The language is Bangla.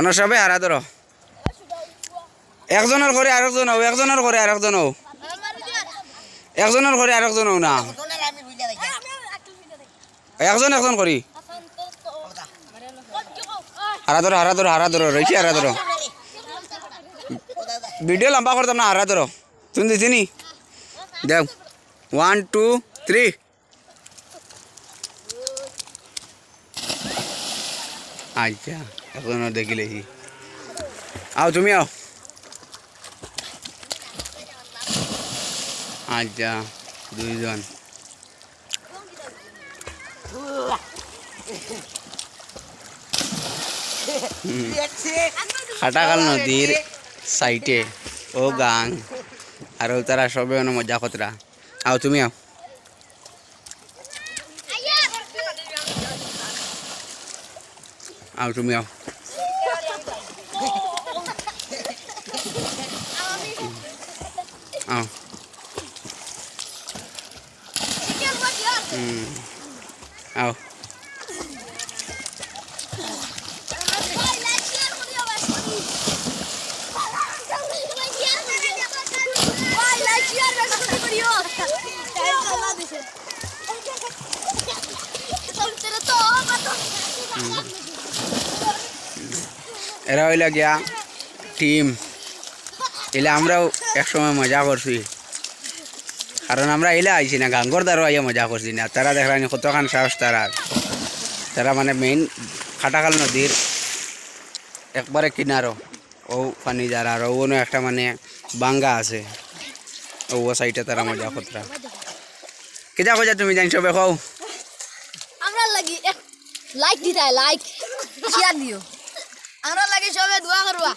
অন্য সবে হারা ধরো একজনের ঘরে আরেকজন হও একজনের ঘরে আরেকজন হও। একজনের ঘরে আরেকজন হও না। একজন একজন করি হারা ধরো হারা ধরো হারা ধরো রয়েছি হারা ধরো ভিডিও লম্বা করতাম না হারা ধরো তুমি দিছি নি দেখ ওয়ান টু থ্রি আচ্ছা এখনও দেখিলে আও, তুমি আও। আচ্ছা দুইজন। খাটাকাল নদীর সাইটে। ও গাং। আর তারা সবে অনেক মজা কতরা। আও, তুমি আও। আও, তুমি আও। เอาเอา era hoy la que team এলে আমরাও একসময় মজা করছি। কারণ আমরা এলে আইছি না, গাঙ্গর দ্বারা আইয়া মজা করছি না। তারা দেখলানি কতখান সাহস তারা তারা মানে মেইন খাটাখাল নদীর একবারে কিনারো ও পানি যারা আর ওনো একটা মানে বাঙ্গা আছে। ও সাইডে তারা মজা করতরা কিতা কইছা তুমি জানি সবে কও? আমরা লাগি লাইক দিতে লাইক শেয়ার দিও। আমরা লাগি সবে দোয়া করবা।